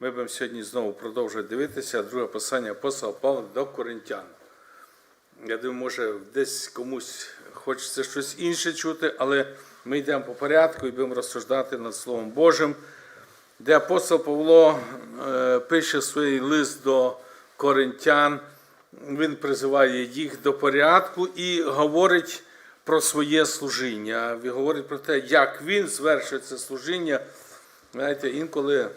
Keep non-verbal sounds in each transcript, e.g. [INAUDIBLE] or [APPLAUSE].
Ми будемо сьогодні знову продовжувати дивитися друге послання апостола Павла до Коринтян. Я думаю, може, десь комусь хочеться щось інше чути, але ми йдемо по порядку і будемо розсуждати над Словом Божим, де апостол Павло е, пише свій лист до коринтян, він призиває їх до порядку і говорить про своє служіння. Він говорить про те, як він звершує це служіння. Знаєте, інколи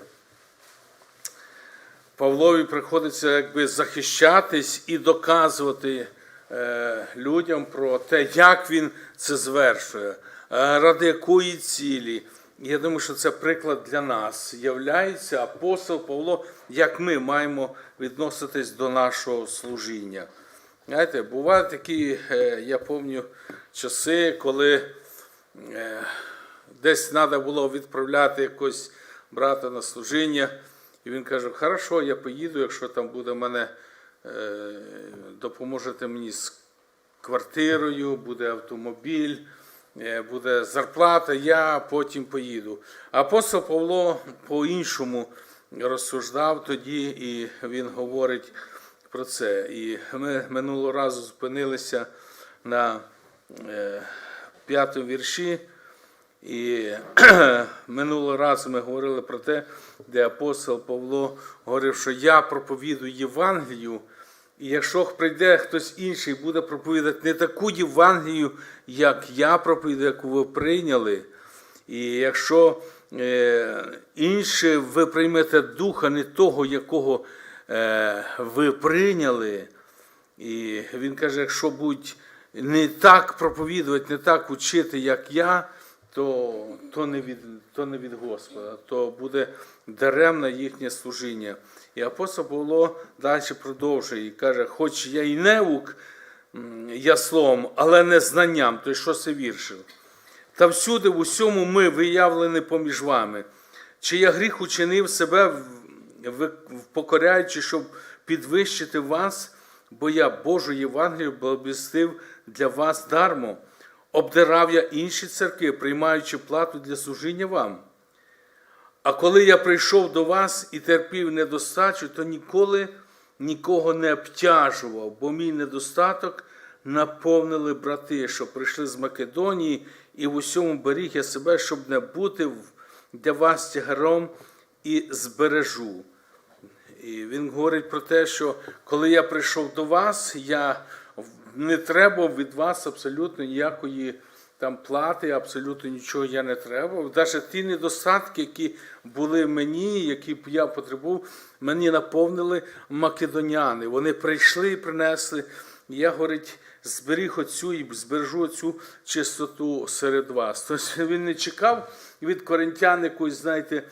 Павлові приходиться якби захищатись і доказувати е, людям про те, як він це звершує, е, ради якої цілі. Я думаю, що це приклад для нас. Являється апостол Павло, як ми маємо відноситись до нашого служіння. Знаєте, бувають такі, е, я пам'ятаю, часи, коли десь треба було відправляти якогось брата на служіння. І він каже: хорошо, я поїду, якщо там буде мене, е, допоможете мені з квартирою, буде автомобіль, е, буде зарплата, я потім поїду. Апостол Павло по-іншому розсуждав тоді, і він говорить про це. І ми минулого разу зупинилися на е, п'ятому вірші. І [CLEARS THROAT] минулого разу ми говорили про те, де апостол Павло говорив, що я проповідую Євангелію, і якщо прийде хтось інший, буде проповідати не таку Євангелію, як я проповідую, яку ви прийняли. І якщо е, інше ви приймете духа не того, якого е, ви прийняли, і він каже, якщо будуть не так проповідувати, не так учити, як я, то, то, не від, то не від Господа, то буде даремне їхнє служіння. І апостол Павло далі продовжує і каже, хоч я і неук я словом, але не знанням, то й що це віршив. Та всюди, в усьому ми виявлені поміж вами. Чи я гріх учинив себе, покоряючи, щоб підвищити вас, бо я Божу Євангелію благовістив для вас дармо, обдирав я інші церкви, приймаючи плату для служіння вам. А коли я прийшов до вас і терпів недостачу, то ніколи нікого не обтяжував, бо мій недостаток наповнили брати, що прийшли з Македонії, і в усьому беріг я себе, щоб не бути для вас тягаром і збережу. І він говорить про те, що коли я прийшов до вас, я не треба від вас абсолютно ніякої там плати, абсолютно нічого я не треба. Навіть ті недостатки, які були мені, які я потребував, мені наповнили македоняни. Вони прийшли і принесли. Я говорить, зберіг оцю і збережу цю чистоту серед вас. Тобто він не чекав від коринтян якоїсь, знаєте,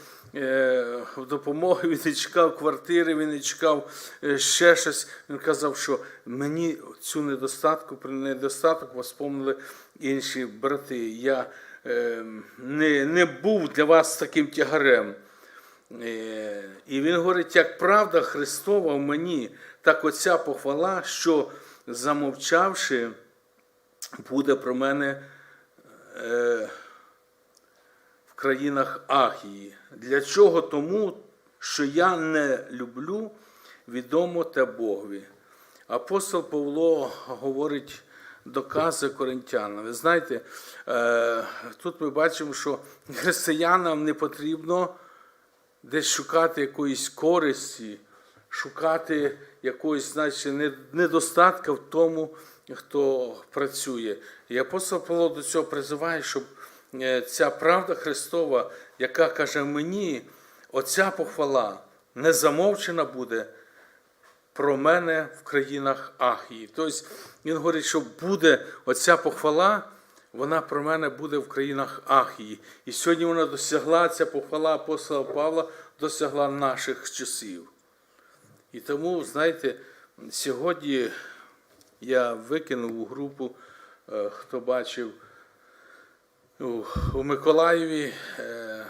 допомоги, він не чекав квартири, він не чекав е, ще щось. Він казав, що мені цю недостатку, при недостаток воспомнили інші брати. Я е, не, не був для вас таким тягарем. Е, І він говорить, як правда Христова в мені, так оця похвала, що замовчавши, буде про мене е, країнах Ахії. Для чого? Тому, що я не люблю відомо те Богові. Апостол Павло говорить, докази коринтянам. Ви знаєте, е, тут ми бачимо, що християнам не потрібно десь шукати якоїсь користі, шукати якоїсь значить, недостатка в тому, хто працює. І апостол Павло до цього призиває, щоб ця правда Христова, яка каже мені, оця похвала не замовчена буде про мене в країнах Ахії. Тобто він говорить, що буде оця похвала, вона про мене буде в країнах Ахії. І сьогодні вона досягла, ця похвала апостола Павла досягла наших часів. І тому, знаєте, сьогодні я викинув у групу, е, хто бачив у, Миколаєві, е,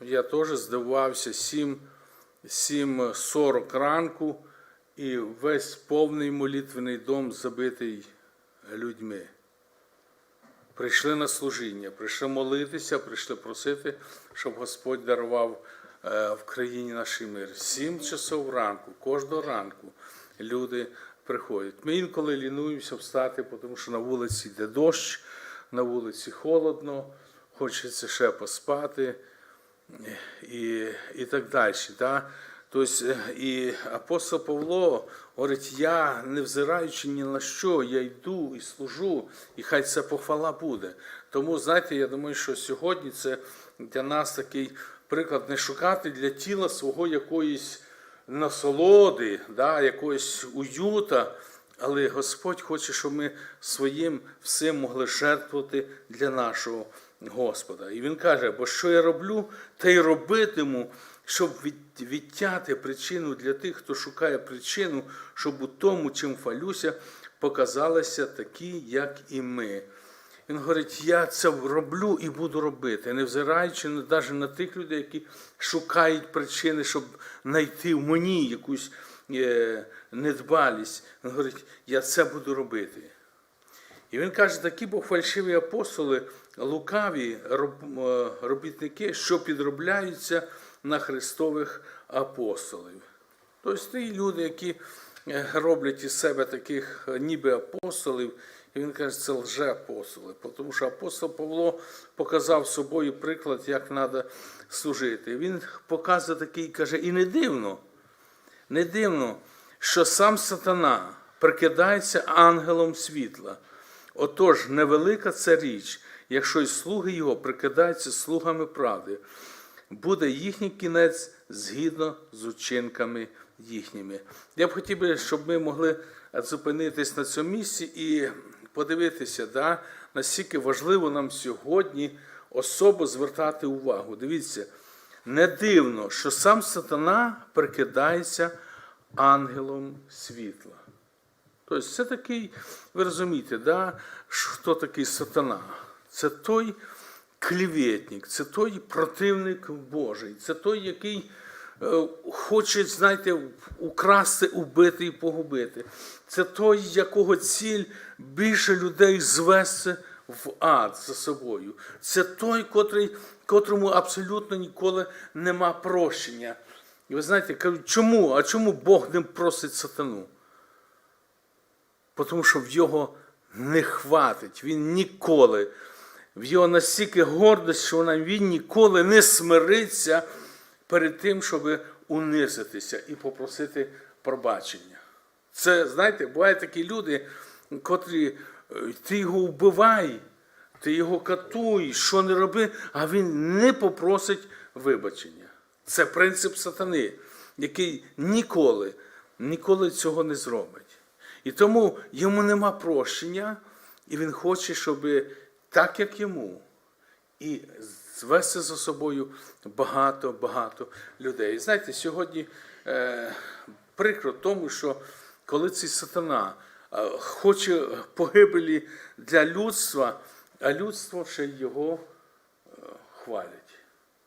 я теж здивувався 7, 7.40 ранку, і весь повний молитвений дом забитий людьми. Прийшли на служіння, прийшли молитися, прийшли просити, щоб Господь дарував е, в країні нашій мир. Сім часов ранку, кожного ранку люди приходять. Ми інколи лінуємося встати, тому що на вулиці йде дощ, на вулиці холодно, хочеться ще поспати і, і так далі. Да? Тобто, е, і апостол Павло говорить, я, невзираючи ні на що, я йду і служу, і хай це похвала буде. Тому, знаєте, я думаю, що сьогодні це для нас такий приклад не шукати для тіла свого якоїсь насолоди, да, якогось уюта, але Господь хоче, щоб ми своїм всім могли жертвувати для нашого Господа. І Він каже, бо що я роблю, те й робитиму, щоб відтяти причину для тих, хто шукає причину, щоб у тому, чим хвалюся, показалися такі, як і ми. Він говорить, я це роблю і буду робити, невзираючи навіть на тих людей, які шукають причини, щоб знайти в мені якусь недбалість. Він говорить, я це буду робити. І він каже, такі бо фальшиві апостоли, лукаві е, робітники, що підробляються на Христових апостолів. Тобто ті люди, які е, роблять із себе таких е, ніби апостолів, і він каже, це лже-апостоли. Тому що апостол Павло показав собою приклад, як треба служити. Він показує такий, каже, і не дивно, не дивно, що сам сатана прикидається ангелом світла. Отож, невелика це річ, якщо й слуги його прикидаються слугами правди, буде їхній кінець згідно з учинками їхніми. Я б хотів би, щоб ми могли зупинитись на цьому місці і подивитися, да, наскільки важливо нам сьогодні особо звертати увагу. Дивіться, не дивно, що сам сатана прикидається ангелом світла. Тобто це такий, ви розумієте, да, хто такий сатана? Це той клеветник, це той противник Божий, це той, який е, хоче, знаєте, украсти, убити і погубити. Це той, якого ціль більше людей звести в ад за собою. Це той, котрий, котрому абсолютно ніколи нема прощення. І ви знаєте, кажуть, чому? А чому Бог не просить сатану? Тому що в його не хватить. Він ніколи. В його настільки гордость, що він ніколи не смириться перед тим, щоб унизитися і попросити пробачення. Це, знаєте, бувають такі люди, котрі ти його вбивай, ти його катуй, що не роби, а він не попросить вибачення. Це принцип сатани, який ніколи, ніколи цього не зробить. І тому йому нема прощення, і він хоче, щоб так, як йому, і звести за собою багато-багато людей. Знаєте, сьогодні е, прикро тому, що коли цей сатана е, хоче погибелі для людства, а людство ще його е, хвалять.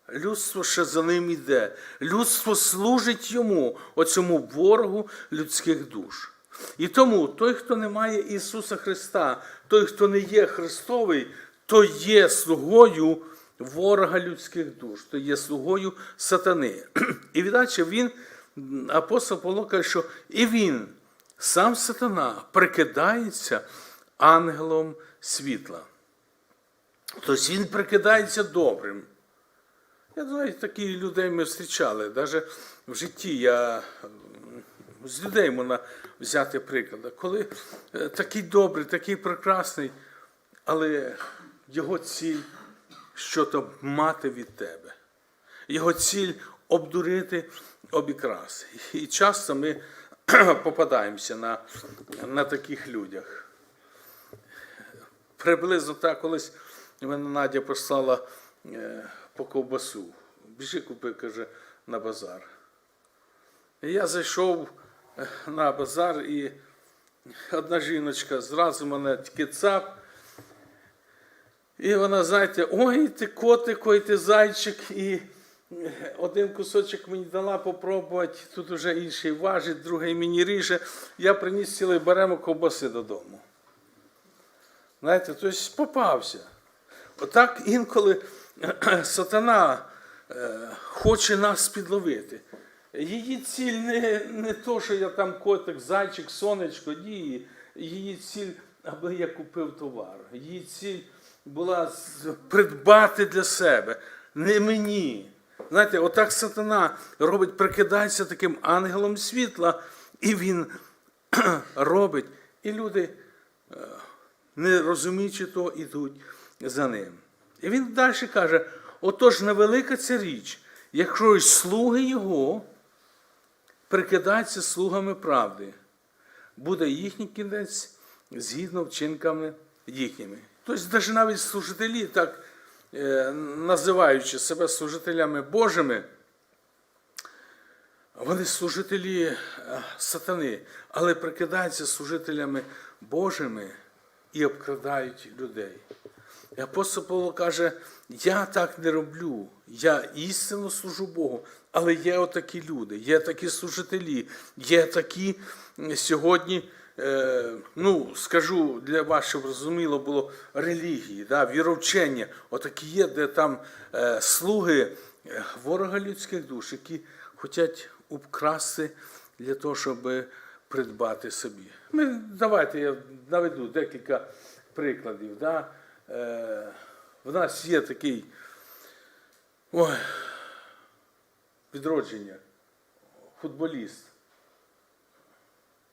Людство ще за ним іде. Людство служить йому, оцьому ворогу людських душ. І тому той, хто не має Ісуса Христа, той, хто не є Христовий, той є слугою ворога людських душ, то є слугою сатани. [CLEARS THROAT] І віддача він, апостол Павло каже, що і він, сам сатана, прикидається ангелом світла. Тобто він прикидається добрим. Я знаю, таких людей ми зустрічали. Навіть в житті я з людей можна взяти приклад. Коли е, такий добрий, такий прекрасний, але його ціль щось мати від тебе. Його ціль обдурити, обікрасти. І часто ми [CLEARS THROAT] попадаємося на, на таких людях. Приблизно так колись мене Надя послала е, по ковбасу. Біжи купи, каже, на базар. Я зайшов е, на базар, і одна жіночка зразу мене тільки цап. І вона, знаєте, ой, ти котик, ой, ти зайчик. І один кусочок мені дала попробувати, тут вже інший важить, другий мені ріже. Я приніс цілий беремо ковбаси додому. Знаєте, тобто попався. Отак інколи [CLEARS THROAT] сатана е, хоче нас підловити. Її ціль не, не то, що я там котик, зайчик, сонечко, ні. Її ціль, аби я купив товар. Її ціль була придбати для себе, не мені. Знаєте, отак сатана робить, прикидається таким ангелом світла, і він [CLEARS THROAT] робить. І люди, е, не розуміючи того, ідуть за ним. І він далі каже: отож, невелика ця річ, якщо й слуги його прикидаються слугами правди, буде їхній кінець згідно вчинками їхніми. Тобто, навіть служителі, так називаючи себе служителями Божими, вони служителі е, сатани, але прикидаються служителями Божими і обкрадають людей. І апостол Павло каже: я так не роблю, я істинно служу Богу, але є отакі люди, є такі служителі, є такі сьогодні, е, ну, скажу для вас, щоб зрозуміло було, релігії, да, віровчення, отакі є, де там е, слуги е, ворога людських душ, які хочуть обкрасти для того, щоб придбати собі. Ми, давайте я наведу декілька прикладів. Да? Е, в нас є такий ой, відродження, футболіст.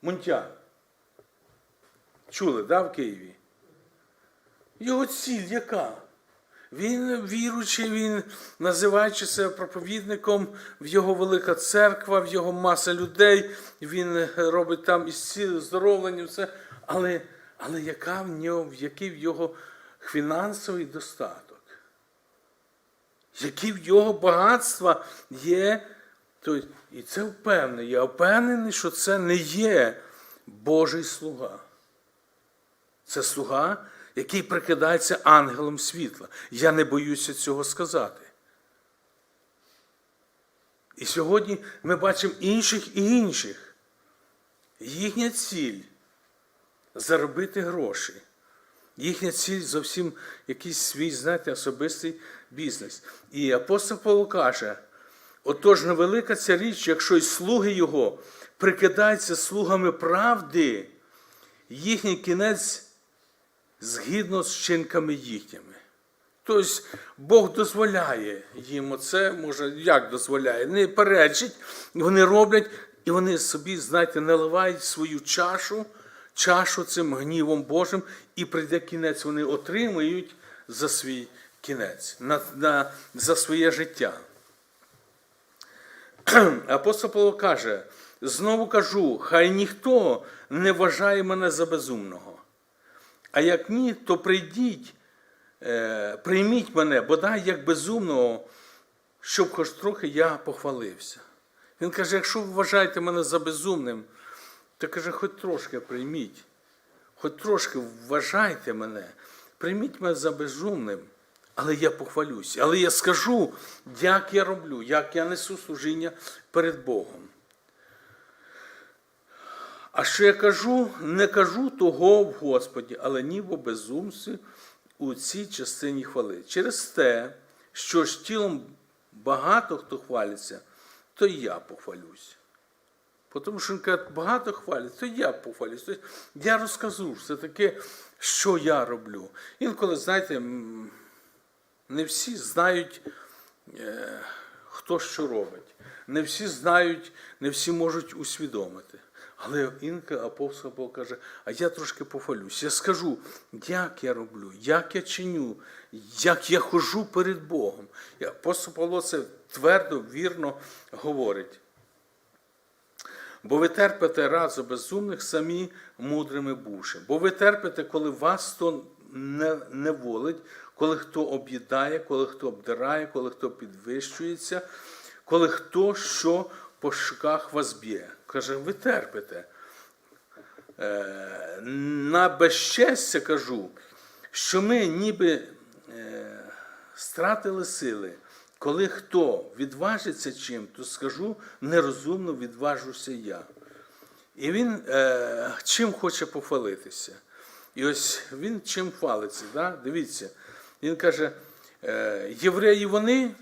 Мунтян. Чули, да, в Києві? Його ціль яка? Він віруючий, він називаючи себе проповідником, в його велика церква, в його маса людей, він робить там із здоровлення, все. Але, але яка в нього, який в його фінансовий достаток? Які в його багатства є? І це впевнений. Я впевнений, що це не є Божий слуга. Це слуга, який прикидається ангелом світла. Я не боюся цього сказати. І сьогодні ми бачимо інших і інших. Їхня ціль заробити гроші. Їхня ціль зовсім якийсь свій, знаєте, особистий бізнес. І апостол Павло каже: отож, невелика ця річ, якщо й слуги його прикидаються слугами правди, їхній кінець згідно з вчинками їхніми. Тобто Бог дозволяє їм оце, може, як дозволяє, не перечить, вони роблять, і вони собі, знаєте, наливають свою чашу, чашу цим гнівом Божим, і прийде кінець, вони отримують за свій кінець, на, на, за своє життя. [CLEARS THROAT] Апостол Павло каже: знову кажу, хай ніхто не вважає мене за безумного. А як ні, то прийдіть, е, прийміть мене, бодай як безумного, щоб хоч трохи я похвалився. Він каже: якщо ви вважаєте мене за безумним, то каже, хоч трошки прийміть, хоч трошки вважайте мене, прийміть мене за безумним, але я похвалюся. Але я скажу, як я роблю, як я несу служіння перед Богом. А що я кажу, не кажу того в Господі, але ніби безумстві у цій частині хвали. Через те, що ж тілом багато хто хвалиться, то я похвалюсь. Тому що він каже, багато хвалять, то я похвалюсь. Тобто я розкажу все таке, що я роблю. Інколи, знаєте, не всі знають, е, хто що робить. Не всі знають, не всі можуть усвідомити. Але інка апостол Павло каже, а я трошки похвалюсь. Я скажу, як я роблю, як я чиню, як я хожу перед Богом. І апостол Павло це твердо, вірно говорить. Бо ви терпите разом безумних самі мудрими бувши. Бо ви терпите, коли вас хто не, не волить, коли хто об'їдає, коли хто обдирає, коли хто підвищується, коли хто що по щоках вас б'є. Каже, ви терпите. Е, на безчестя кажу, що ми ніби е, стратили сили. Коли хто відважиться чим, то скажу, нерозумно відважуся я. І він е, чим хоче похвалитися. І ось він чим хвалиться. Да? Дивіться, він каже, євреї вони,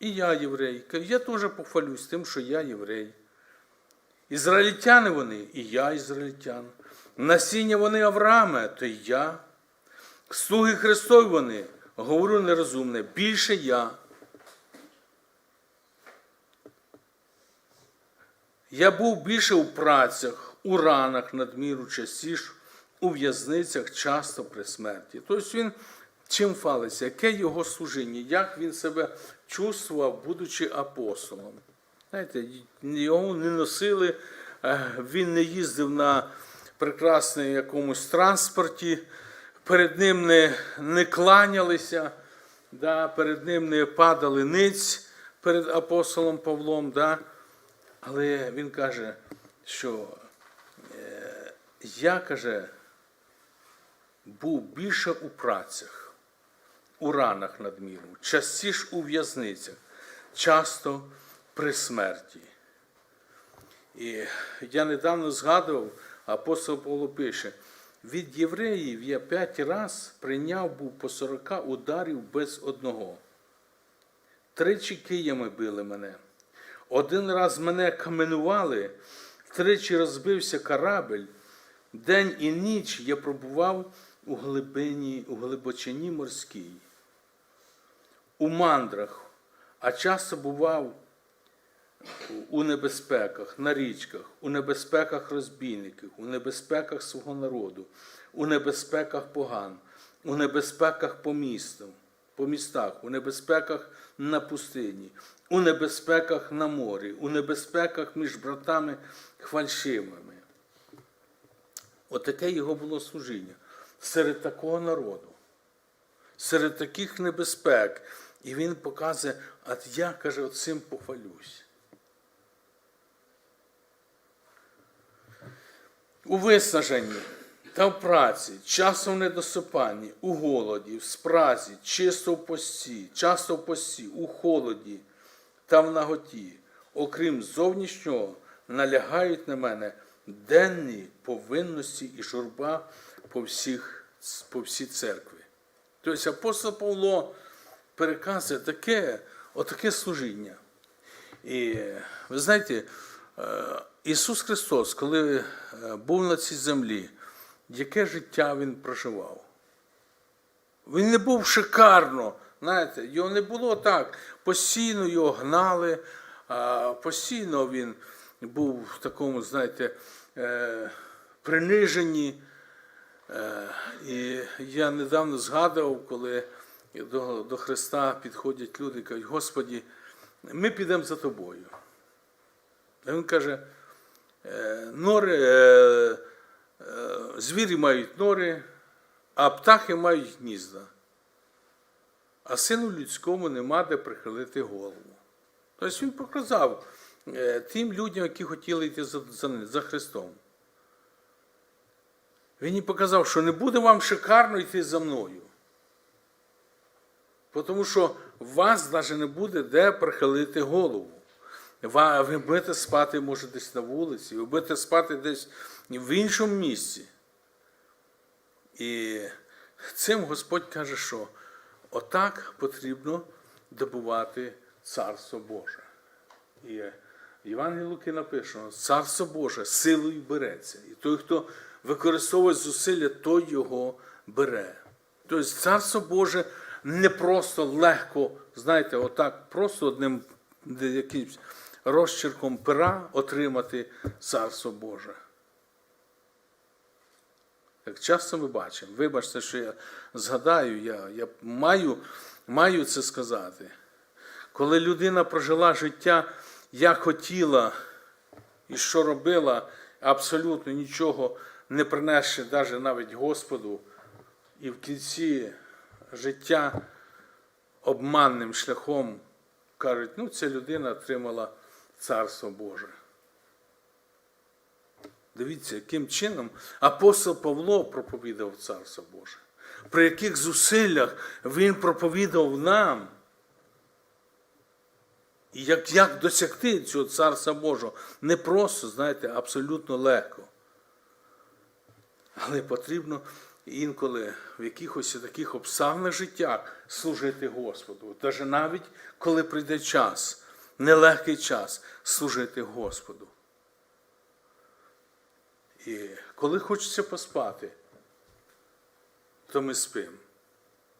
І я єврей. Я теж похвалюсь тим, що я єврей. Ізраїльтяни вони, і я ізраїльтян. Насіння вони Авраама, то й я. Слуги Христові вони, говорю нерозумне, більше я. Я був більше у працях, у ранах надміру частіше, у в'язницях часто при смерті. Тобто він чим фалиться, яке його служіння, як він себе чувствував, будучи апостолом. Знаєте, його не носили, е, він не їздив на прекрасному якомусь транспорті, перед ним не, не кланялися, да, перед ним не падали ниць перед апостолом Павлом. Да. Але він каже, що е, я каже, був більше у працях, у ранах надміру, частіше у в'язницях, часто при смерті. І я недавно згадував, апостол Павло пише, від євреїв я п'ять раз прийняв був по сорока ударів без одного. Тричі киями били мене. Один раз мене каменували, тричі розбився корабель. День і ніч я пробував у глибині, у глибочині морській, у мандрах, а часто бував у небезпеках, на річках, у небезпеках розбійників, у небезпеках свого народу, у небезпеках поган, у небезпеках по містам, по містах, у небезпеках на пустині, у небезпеках на морі, у небезпеках між братами фальшивими. Отаке його було служіння серед такого народу, серед таких небезпек. І він показує, а я, каже, цим похвалюсь. У виснаженні та в праці, часом в недосипанні, у голоді, в спразі, чисто в пості, часто в пості, у холоді та в наготі, окрім зовнішнього, налягають на мене денні повинності і журба по, всіх, по всій церкві. Тобто апостол Павло переказує таке, отаке служіння. І ви знаєте, е, Ісус Христос, коли е, був на цій землі, яке життя Він проживав? Він не був шикарно, знаєте, його не було так. Постійно його гнали, постійно він був в такому, знаєте, е, приниженні. Е, І я недавно згадував, коли до, Христа підходять люди і кажуть, Господі, ми підемо за тобою. А він каже, «Е, нори, е, е, звірі мають нори, а птахи мають гнізда. А сину людському нема де прихилити голову. Тобто він показав е, тим людям, які хотіли йти за, за, за Христом. Він їм показав, що не буде вам шикарно йти за мною. Тому що вас навіть не буде де прихилити голову. Ви будете спати, може, десь на вулиці, ви будете спати десь в іншому місці. І цим Господь каже, що отак потрібно добувати Царство Боже. І Євангелій Луки написано, Царство Боже силою береться. І той, хто використовує зусилля, той його бере. Тобто Царство Боже не просто легко, знаєте, отак, просто одним якимсь розчерком пера отримати Царство Боже. Як часто ми бачимо, вибачте, що я згадаю, я, я маю, маю це сказати. Коли людина прожила життя, як хотіла і що робила, абсолютно нічого не принесши навіть навіть Господу, і в кінці життя обманним шляхом кажуть, ну ця людина отримала Царство Боже. Дивіться, яким чином апостол Павло проповідав Царство Боже. При яких зусиллях він проповідав нам. І як, як досягти цього Царства Божого? Не просто, знаєте, абсолютно легко. Але потрібно інколи в якихось таких обставинах життя служити Господу. Даже навіть коли прийде час, нелегкий час служити Господу. І коли хочеться поспати, то ми спимо.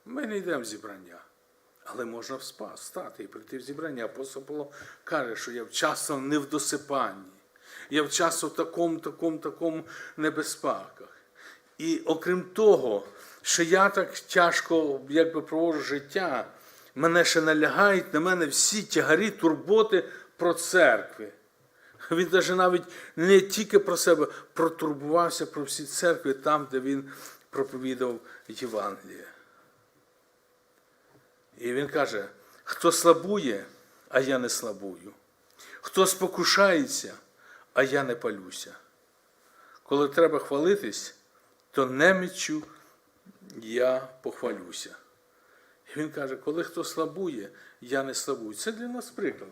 Ми не йдемо в зібрання. Але можна встати і прийти в зібрання. Апостол Павло каже, що я вчасно не в досипанні, я вчасно в такому, такому, такому небезпеках. І окрім того, що я так тяжко якби, проводжу життя, мене ще налягають на мене всі тягарі, турботи про церкви. Він навіть навіть не тільки про себе протурбувався про всі церкви там, де він проповідав Євангеліє. І він каже: хто слабує, а я не слабую, хто спокушається, а я не палюся. Коли треба хвалитись, то неміччю я похвалюся. І він каже, коли хто слабує, я не слабую. Це для нас приклад.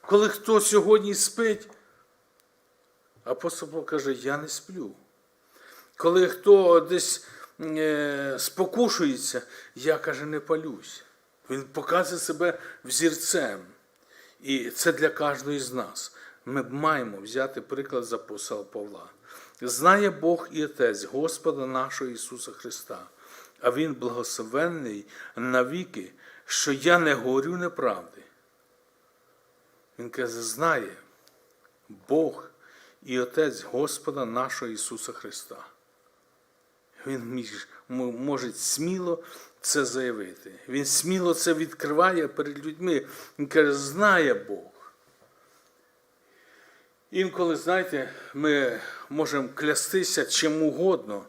Коли хто сьогодні спить, апостол Павло каже, я не сплю. Коли хто десь е, спокушується, я каже, не палюсь. Він показує себе взірцем. І це для кожного з нас. Ми маємо взяти приклад з апостола Павла. Знає Бог і Отець Господа нашого Ісуса Христа, а Він благословенний навіки, що я не говорю неправди. Він каже, знає Бог і Отець Господа нашого Ісуса Христа. Він може сміло це заявити. Він сміло це відкриває перед людьми. Він каже, знає Бог. Інколи, знаєте, ми можемо клястися чим угодно,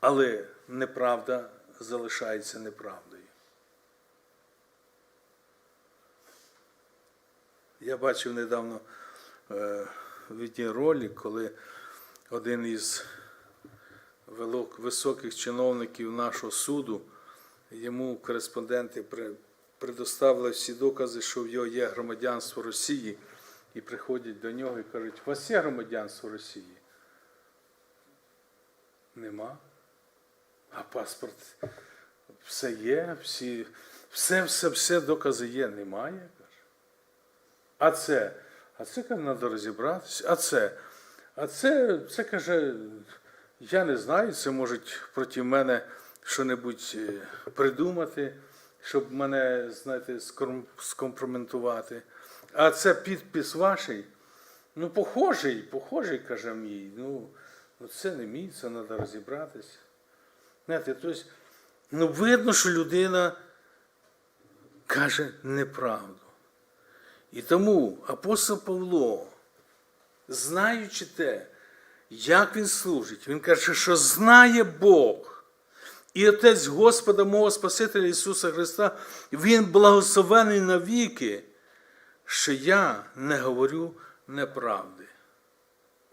але неправда залишається неправдою. Я бачив недавно е, відеоролик, коли один із високих чиновників нашого суду, йому кореспонденти предоставили всі докази, що в його є громадянство Росії, і приходять до нього і кажуть, у вас є громадянство Росії? Нема. А паспорт все є, всі, все, все, все докази є, немає. А це, а це каже, треба розібратися. А це, а це, це каже, я не знаю, це можуть проти мене що-небудь е, придумати, щоб мене, знаєте, ском- скомпрометувати. А це підпис ваший. Ну, похожий, похожий, каже мій. Ну, ну це не мій, це треба розібратися. Знаєте, тобто, ну, видно, що людина каже неправду. І тому апостол Павло, знаючи те, як він служить, він каже, що знає Бог. І Отець Господа мого Спасителя Ісуса Христа, Він благословений навіки, що я не говорю неправди.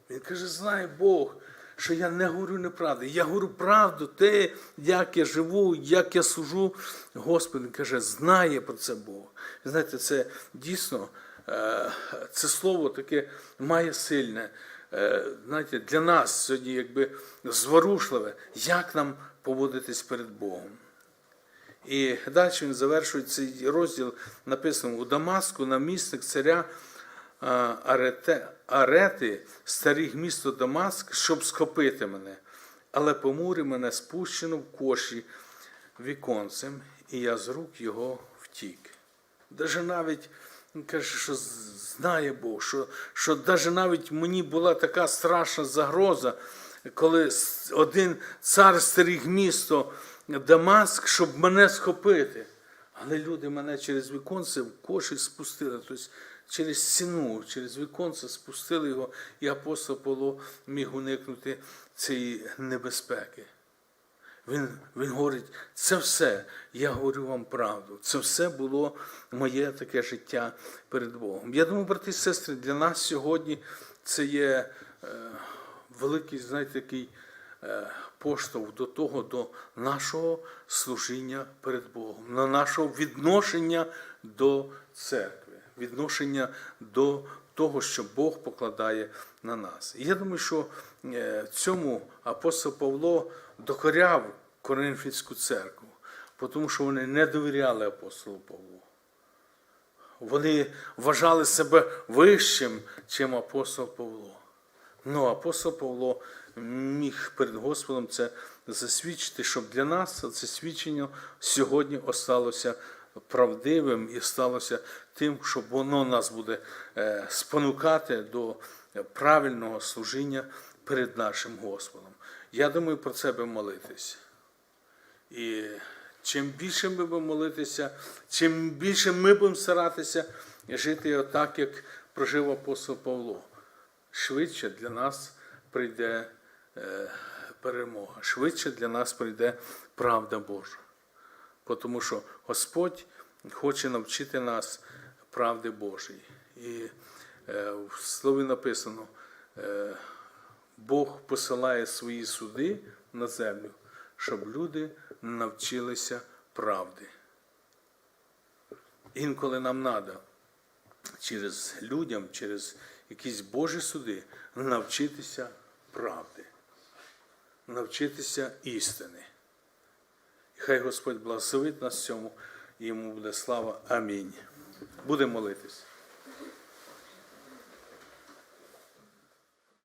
Він каже, знає Бог, що я не говорю неправди. Я говорю правду, те, як я живу, як я служу. Господь він каже, знає про це Бог. Знаєте, це дійсно, е, це слово таке має сильне. е, Знаєте, для нас сьогодні якби зворушливе, як нам поводитись перед Богом. І далі він завершує цей розділ, написано у Дамаску, намісник царя Арете, Арети, старих місто Дамаск, щоб схопити мене. Але по мурі мене спущено в коші віконцем, і я з рук його втік. Даже навіть він каже, що знає Бог, що, що даже навіть мені була така страшна загроза, коли один цар стеріг місто Дамаск, щоб мене схопити. Але люди мене через віконце в коші спустили, тобто через стіну, через віконце спустили його, і апостол Павло міг уникнути цієї небезпеки. Він, він говорить, це все, я говорю вам правду. Це все було моє таке життя перед Богом. Я думаю, брати і сестри, для нас сьогодні це є е, великий, знаєте, такий е, поштовх до того, до нашого служіння перед Богом, на нашого відношення до церкви, відношення до того, що Бог покладає на нас. І я думаю, що е, цьому апостол Павло докоряв Коринфянську церкву, тому що вони не довіряли апостолу Павлу. Вони вважали себе вищим, чим апостол Павло. Ну, апостол Павло міг перед Господом це засвідчити, щоб для нас це свідчення сьогодні осталося правдивим і сталося тим, щоб воно нас буде е, спонукати до правильного служіння перед нашим Господом. Я думаю, про це би молитись. І чим більше ми будемо молитися, чим більше ми будемо старатися жити отак, як прожив апостол Павло, швидше для нас прийде перемога, швидше для нас прийде правда Божа. Тому що Господь хоче навчити нас правди Божої. І е, в слові написано, е, Бог посилає свої суди на землю, щоб люди навчилися правди. Інколи нам треба через людям, через якісь Божі суди навчитися правди, навчитися істини. І хай Господь благословить нас цьому, і йому буде слава. Амінь. Будемо молитись.